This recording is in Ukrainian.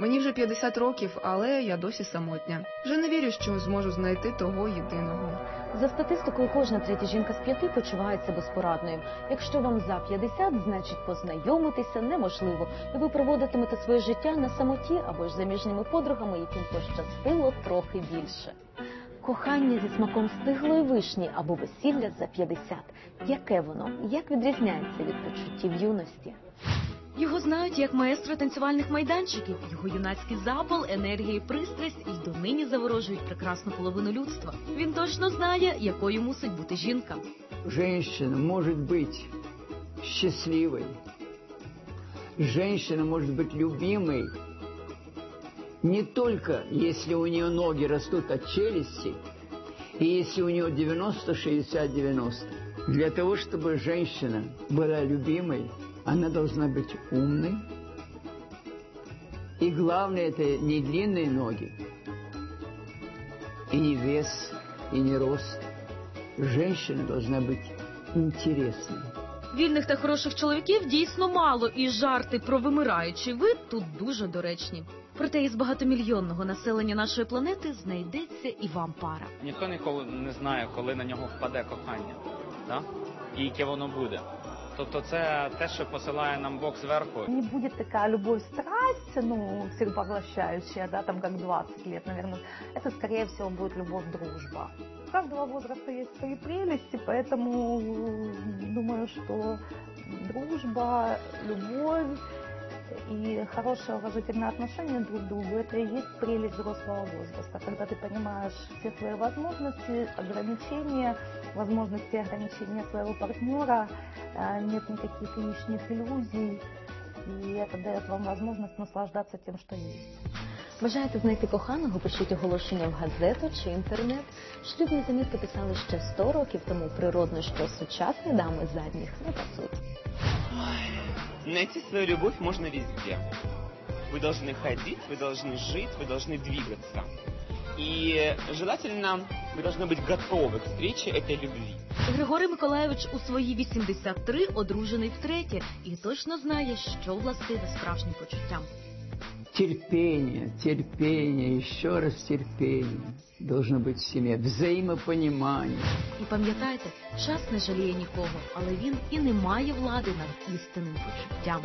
Мені вже 50 років, але я досі самотня. Вже не вірю, що зможу знайти того єдиного. За статистикою, кожна третя жінка з п'яти почувається безпорадною. Якщо вам за 50, значить познайомитися неможливо, і ви проводитимете своє життя на самоті або ж заміжніми подругами, яким пощастило трохи більше. Кохання зі смаком стиглої вишні або весілля за 50. Яке воно? Як відрізняється від почуттів юності? Його знають як маестро танцювальних майданчиків. Його юнацький запал, енергія і пристрасть і донині заворожують прекрасну половину людства. Він точно знає, якою мусить бути жінка. Женщина может быть счастливой. Женщина может быть любимой не только если у нее ноги растут от челюсти, и если у нее 90, 60, 90. Для того, чтобы женщина была любимой, она должна быть умной. И главное, это не длинные ноги, и не вес, и не рост. Женщина должна быть интересной. Вільних та хороших чоловіків дійсно мало, і жарти про вимираючий вид тут дуже доречні. Проте із багатомільйонного населення нашої планети знайдеться і вам пара. Ніхто ніколи не знає, коли на нього впаде кохання, да? і яке воно буде. Тобто це те, що посилає нам Бог зверху. Не буде така любов страсть, ну, всепоглощающая, да, там как 20 лет, наверное. Это, скорее всего, будет любовь-дружба. У каждого возраста есть свои прелести, поэтому думаю, что дружба, любовь и хорошее уважительное отношение друг к другу – это и есть прелесть взрослого возраста, когда ты понимаешь все свои возможности, ограничения, возможности и ограничения своего партнера, э, нет никаких лишних иллюзий, и это дает вам возможность наслаждаться тем, что есть. Бажаєте знайти коханого, пишіть оголошення в газету чи інтернет. Шлюбні замітки писали ще 100 років тому. Природно, що сучасні дами задніх не пасують. Найти свою любовь можно везде. Вы должны ходить, вы должны жить, вы должны двигаться. И желательно вы должны быть готовы к встрече этой любви. Григорій Миколайович у свої 83 одружений втретє і точно знає, що властиве справжнім почуттям. Терпение, терпение, еще раз терпение. Должно быть в семье. Взаимопонимание. І пам'ятайте, час не жаліє нікого, але він і не має влади над істинним почуттям.